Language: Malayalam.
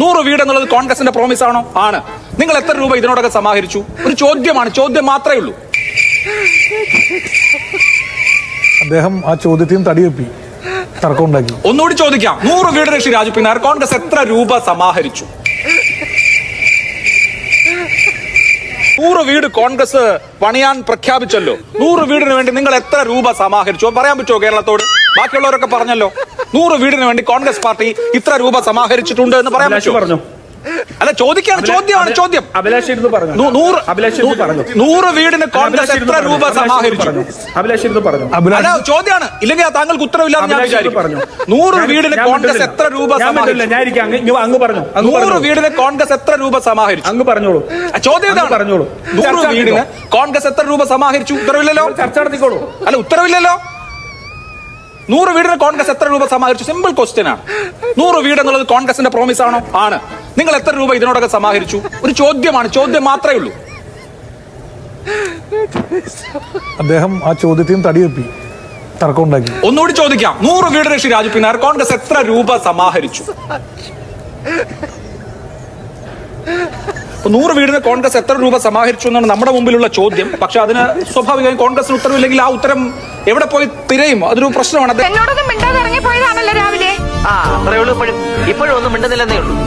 നൂറ് വീട് എന്നുള്ളത് കോൺഗ്രസിന്റെ പ്രോമിസ് ആണോ? ആണ്. നിങ്ങൾ എത്ര രൂപ ഇതിനോടൊക്കെ സമാഹരിച്ചു? ഒരു ചോദ്യമാണ്. ചോദ്യം മാത്രമേ ഉള്ളൂ. അദ്ദേഹം ആ ചോദ്യത്തെയും തടിവെപ്പി തർക്കമുണ്ടാക്കി. ഒന്നുകൂടി ചോദിക്കാം. നൂറ് വീട് രക്ഷി രാജു പിന്നാർ. കോൺഗ്രസ് എത്ര രൂപ സമാഹരിച്ചു? നൂറ് വീട് കോൺഗ്രസ് പണിയാൻ പ്രഖ്യാപിച്ചല്ലോ. നൂറ് വീടിന് വേണ്ടി നിങ്ങൾ എത്ര രൂപ സമാഹരിച്ചു? പറയാൻ പറ്റുമോ കേരളത്തോട്? ബാക്കിയുള്ളവരൊക്കെ പറഞ്ഞല്ലോ. നൂറ് വീടിന് വേണ്ടി കോൺഗ്രസ് പാർട്ടി ഇത്ര രൂപ സമാഹരിച്ചിട്ടുണ്ട് എന്ന് പറയാൻ പറ്റുമോ? പറഞ്ഞു. അല്ല ചോദിക്കാണ് ചോദ്യമാണ് ചോദ്യം. നൂറ് നൂറ് വീടിന് കോൺഗ്രസ് എത്ര രൂപ സമാഹരിച്ചു? അല്ല ചോദ്യമാണ്. ഇല്ലെങ്കിൽ താങ്കൾക്ക് ഉത്തരവില്ലാന്ന് ഞാൻ വിചാരിക്കും. നൂറ് വീടിന് കോൺഗ്രസ് എത്ര രൂപ സമാഹരിച്ചു? നൂറ്. വീടിന് കോൺഗ്രസ് എത്ര രൂപ സമാഹരിച്ചു? അങ്ങ് പറഞ്ഞോളൂ. ചോദ്യം ഇതാണ്. പറഞ്ഞോളൂ. നൂറ് വീടിന് കോൺഗ്രസ് എത്ര രൂപ സമാഹരിച്ചു? ഉത്തരവില്ലല്ലോ. ചർച്ച നടത്തിക്കോളൂ. അല്ല ഉത്തരവില്ലല്ലോ. നൂറ് വീടിന് കോൺഗ്രസ് എത്ര രൂപ സമാഹരിച്ചു? സിമ്പിൾ ക്വസ്റ്റ്യൻ ആണ്. നൂറ് വീട് എന്നുള്ളത് കോൺഗ്രസിന്റെ പ്രോമിസ് ആണോ? ആണ്. നിങ്ങൾ എത്ര രൂപ ഇതിനോടൊക്കെ സമാഹരിച്ചു? ഒരു ചോദ്യമാണ്. ചോദ്യം മാത്രമേ ഉള്ളൂ. അദ്ദേഹം ആ ചോദ്യത്തെയും തടിവെപ്പി തർക്കമുണ്ടാക്കി ഒന്നുകൂടി ചോദിക്കാം. നൂറ് വീട് രക്ഷി രാജു പിന്നാർ കോൺഗ്രസ് എത്ര രൂപ സമാഹരിച്ചു? നൂറ് വീടിന് കോൺഗ്രസ് എത്ര രൂപ സമാഹരിച്ചു എന്നാണ് നമ്മുടെ മുമ്പിലുള്ള ചോദ്യം. പക്ഷെ അതിന് സ്വാഭാവികമായും കോൺഗ്രസിന് ഉത്തരവില്ലെങ്കിൽ ആ ഉത്തരം എവിടെ പോയി തിരയും? അതൊരു പ്രശ്നമാണ്. എന്നോടൊന്നും മിണ്ടാതെ രാവിലെ. ആ അത്രേ ഉള്ളൂ. ഇപ്പോഴും ഇപ്പോഴും ഒന്നും മിണ്ടുന്നില്ലെന്നേ ഉള്ളൂ.